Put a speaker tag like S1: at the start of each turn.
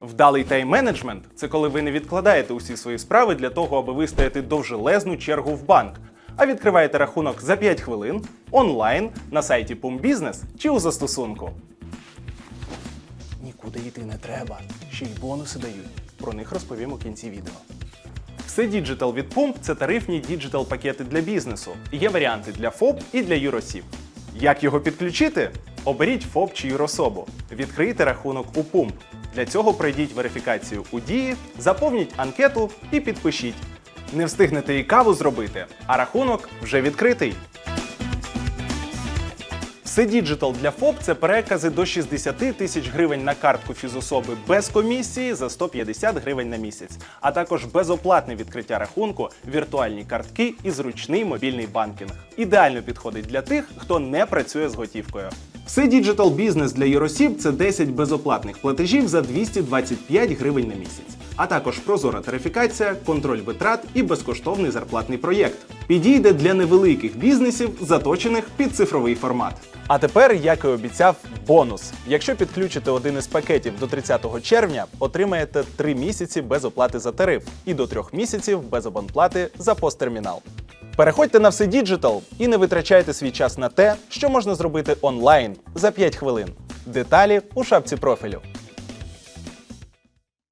S1: Вдалий тайм-менеджмент це коли ви не відкладаєте усі свої справи для того, аби вистояти довжелезну чергу в банк, а відкриваєте рахунок за 5 хвилин онлайн на сайті Пумбізнес чи у застосунку. Нікуди йти не треба. Ще й бонуси дають. Про них розповім у кінці відео. Все Digital від Pump – це тарифні діджитал пакети для бізнесу. Є варіанти для ФОП і для юросіб. Як його підключити? Оберіть ФОП чи юрособу. Відкрийте рахунок у Pump. Для цього пройдіть верифікацію у дії, заповніть анкету і підпишіть. Не встигнете і каву зробити, а рахунок вже відкритий. Все Діджитал для ФОП це перекази до 60 тисяч гривень на картку фізособи без комісії за 150 гривень на місяць, а також безоплатне відкриття рахунку, віртуальні картки і зручний мобільний банкінг. Ідеально підходить для тих, хто не працює з готівкою. Все Діджитал бізнес для юросіб це 10 безоплатних платежів за 225 гривень на місяць. А також прозора тарифікація, контроль витрат і безкоштовний зарплатний проєкт. Підійде для невеликих бізнесів, заточених під цифровий формат. А тепер, як і обіцяв, бонус. Якщо підключите один із пакетів до 30 червня, отримаєте 3 місяці без оплати за тариф і до 3 місяців без абонплати за посттермінал. Переходьте на все Діджитал і не витрачайте свій час на те, що можна зробити онлайн за 5 хвилин. Деталі у шапці профілю.